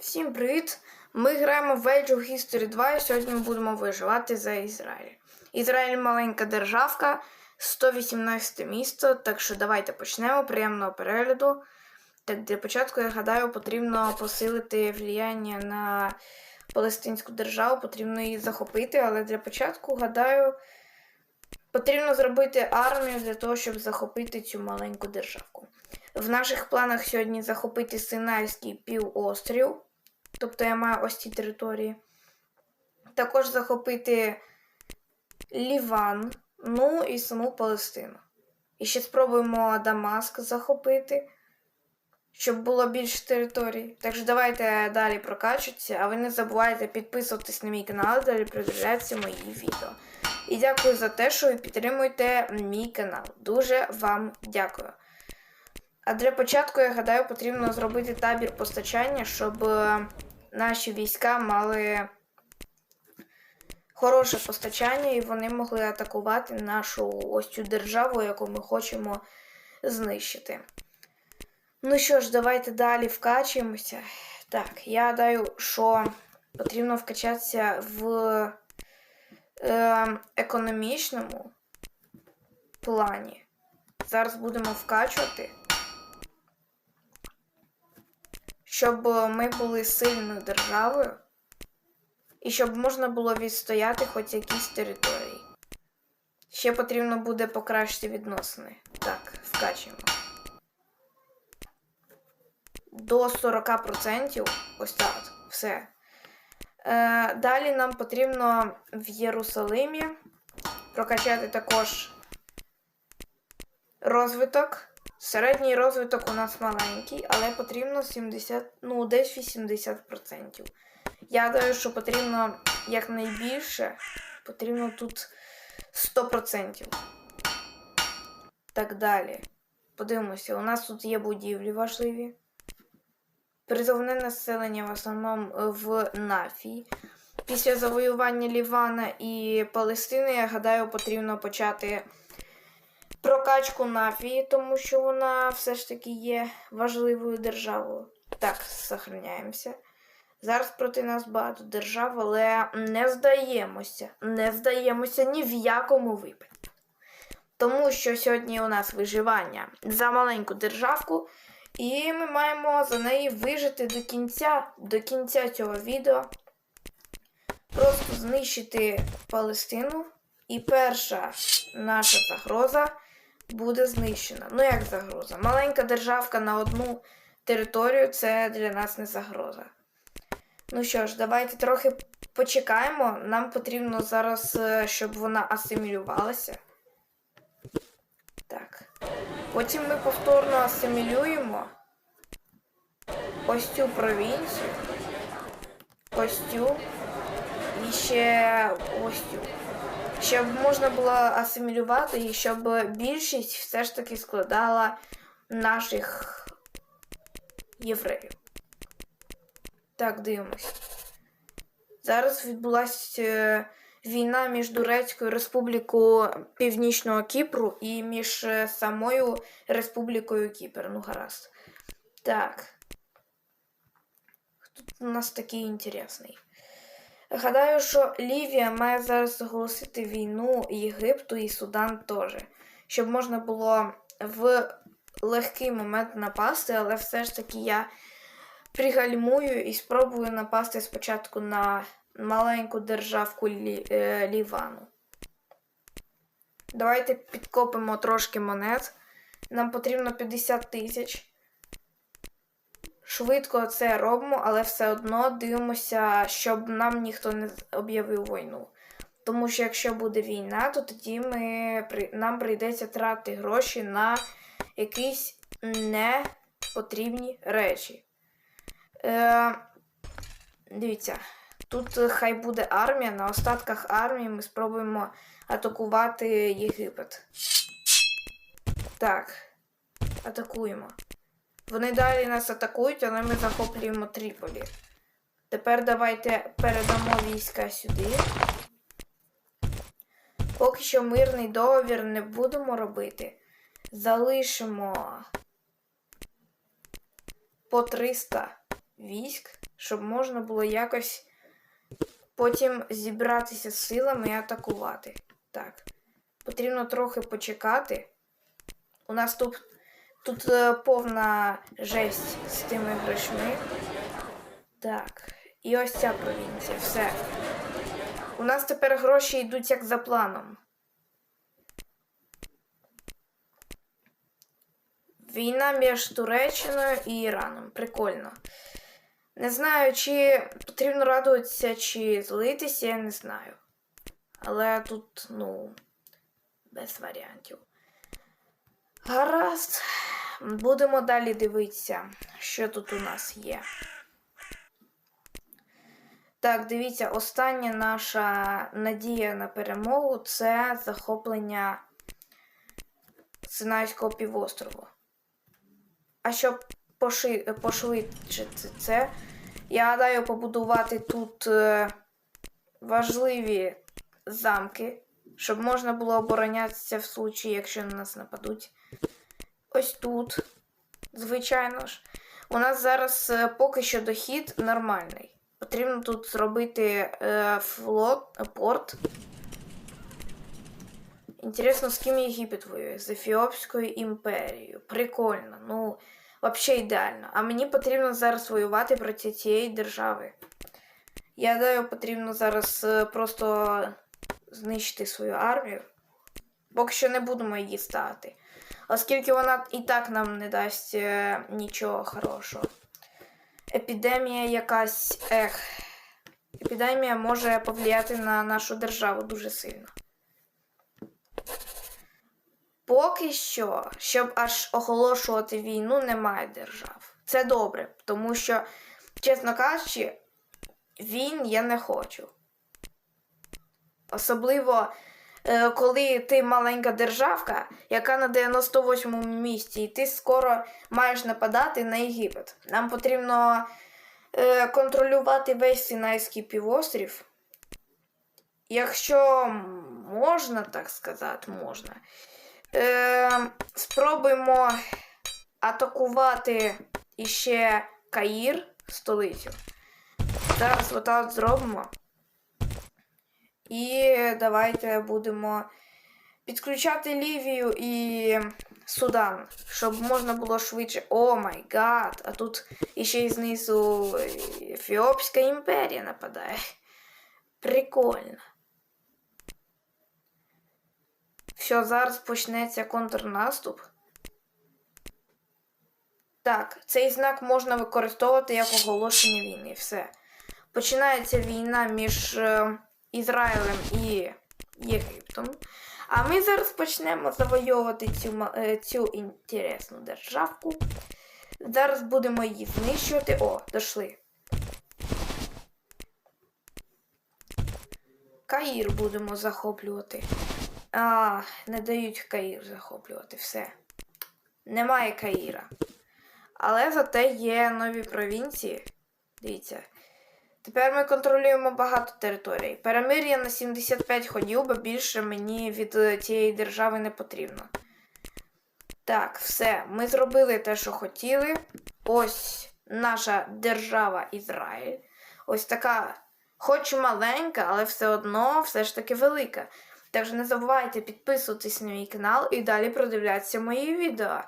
Всім привіт! Ми граємо в Age of History 2 і сьогодні ми будемо виживати за Ізраїль. Ізраїль маленька державка, 118 місто, так що давайте почнемо. Приємного перегляду. Так, для початку, я гадаю, потрібно посилити влияння на Палестинську державу, потрібно її захопити, але для початку, гадаю, потрібно зробити армію для того, щоб захопити цю маленьку державку. В наших планах сьогодні захопити Синайський півострів, тобто я маю ось ці території. Також захопити Ліван, ну і саму Палестину. І ще спробуємо Дамаск захопити, щоб було більше територій. Так що давайте далі прокачуватися, а ви не забувайте підписуватись на мій канал, далі передивлятися мої відео. І дякую за те, що ви підтримуєте мій канал. Дуже вам дякую. А для початку, я гадаю, потрібно зробити табір постачання, щоб е, наші війська мали хороше постачання і вони могли атакувати нашу ось цю державу, яку ми хочемо знищити. Ну що ж, давайте далі вкачуємося. Так, я гадаю, що потрібно вкачатися в е, економічному плані. Зараз будемо вкачувати. Щоб ми були сильною державою і щоб можна було відстояти хоч якісь території. Ще потрібно буде покращити відносини. Так, вкачуємо. До 40%. Ось так. Все. Е, Далі нам потрібно в Єрусалимі прокачати також розвиток. Середній розвиток у нас маленький, але потрібно 70, ну, десь 80%. Я гадаю, що потрібно якнайбільше, потрібно тут 100%. Так далі. Подивимося, у нас тут є будівлі важливі. Призовне населення в основному в Нафії. Після завоювання Лівана і Палестини, я гадаю, потрібно почати прокачку Нафії, тому що вона все ж таки є важливою державою. Так, сохраняємося. Зараз проти нас багато держав, але не здаємося. Не здаємося ні в якому випадку. Тому що сьогодні у нас виживання за маленьку державку, і ми маємо за неї вижити до кінця, до кінця цього відео. Просто знищити Палестину. І перша наша загроза буде знищена. Ну, як загроза? Маленька державка на одну територію це для нас не загроза. Ну що ж, давайте трохи почекаємо. Нам потрібно зараз, е, щоб вона асимілювалася. Так. Потім ми повторно асимілюємо ось цю провінцію, ось цю і ще ось цю щоб можна було асимілювати і щоб більшість все ж таки складала наших євреїв. Так, дивимось. Зараз відбулася війна між Турецькою Республікою Північного Кіпру і між самою Республікою Кіпр. Ну, гаразд. Так. Тут у нас такий інтересний. Гадаю, що Лівія має зараз оголосити війну Єгипту і Судан теж, щоб можна було в легкий момент напасти, але все ж таки я пригальмую і спробую напасти спочатку на маленьку державку Лі... е, Лівану. Давайте підкопимо трошки монет. Нам потрібно 50 тисяч. Швидко це робимо, але все одно дивимося, щоб нам ніхто не об'явив війну. Тому що якщо буде війна, то тоді ми, нам прийдеться тратити гроші на якісь непотрібні речі. Е, Дивіться, тут хай буде армія. На остатках армії ми спробуємо атакувати Єгипет. Так, атакуємо. Вони далі нас атакують, але ми захоплюємо Тріполі. Тепер давайте передамо війська сюди. Поки що мирний договір не будемо робити. Залишимо по 300 військ щоб можна було якось потім зібратися з силами і атакувати. Так. Потрібно трохи почекати. У нас тут, тут е, повна жесть з тими грошми. Так. І ось ця провінція. Все. У нас тепер гроші йдуть як за планом. Війна між Туреччиною і Іраном. Прикольно. Не знаю, чи потрібно радуватися, чи злитися, я не знаю. Але тут, ну, без варіантів. Гаразд. Будемо далі дивитися, що тут у нас є. Так, дивіться, остання наша надія на перемогу це захоплення Синайського півострову. А щоб пошвидшити це, я гадаю побудувати тут е, важливі замки, щоб можна було оборонятися в случаї, якщо на нас нападуть. Ось тут, звичайно ж. У нас зараз е, поки що дохід нормальний. Потрібно тут зробити е, флот, е, порт. Інтересно, з ким Єгипет воює? З Ефіопською імперією. Прикольно. Ну, взагалі ідеально. А мені потрібно зараз воювати проти цієї держави. Я гадаю, потрібно зараз е, просто знищити свою армію. Поки що не будемо її ставити. Оскільки вона і так нам не дасть е, нічого хорошого. Епідемія якась. Ех. Епідемія може повлияти на нашу державу дуже сильно. Поки що, щоб аж оголошувати війну, немає держав. Це добре, тому що, чесно кажучи, війн я не хочу. Особливо, коли ти маленька державка, яка на 98-му місці, і ти скоро маєш нападати на Єгипет. Нам потрібно е, контролювати весь Синайський півострів. Якщо можна так сказати, можна. Е, спробуємо атакувати іще Каїр, столицю. Зараз отак зробимо. І давайте будемо підключати Лівію і Судан, щоб можна було швидше. О май гад! А тут іще й знизу Ефіопська імперія нападає. Прикольно. Все, зараз почнеться контрнаступ. Так, цей знак можна використовувати як оголошення війни. Все. Починається війна між е, Ізраїлем і Єгиптом. А ми зараз почнемо завойовувати цю, е, цю інтересну державку. Зараз будемо її знищувати. О, дошли. Каїр будемо захоплювати. А, не дають Каїр захоплювати все. Немає Каїра. Але зате є нові провінції. Дивіться. Тепер ми контролюємо багато територій. Перемир'я на 75 ходів, бо більше мені від е, цієї держави не потрібно. Так, все. Ми зробили те, що хотіли. Ось наша держава Ізраїль. Ось така, хоч маленька, але все одно все ж таки велика. Також не забувайте підписуватись на мій канал і далі продивлятися мої відео.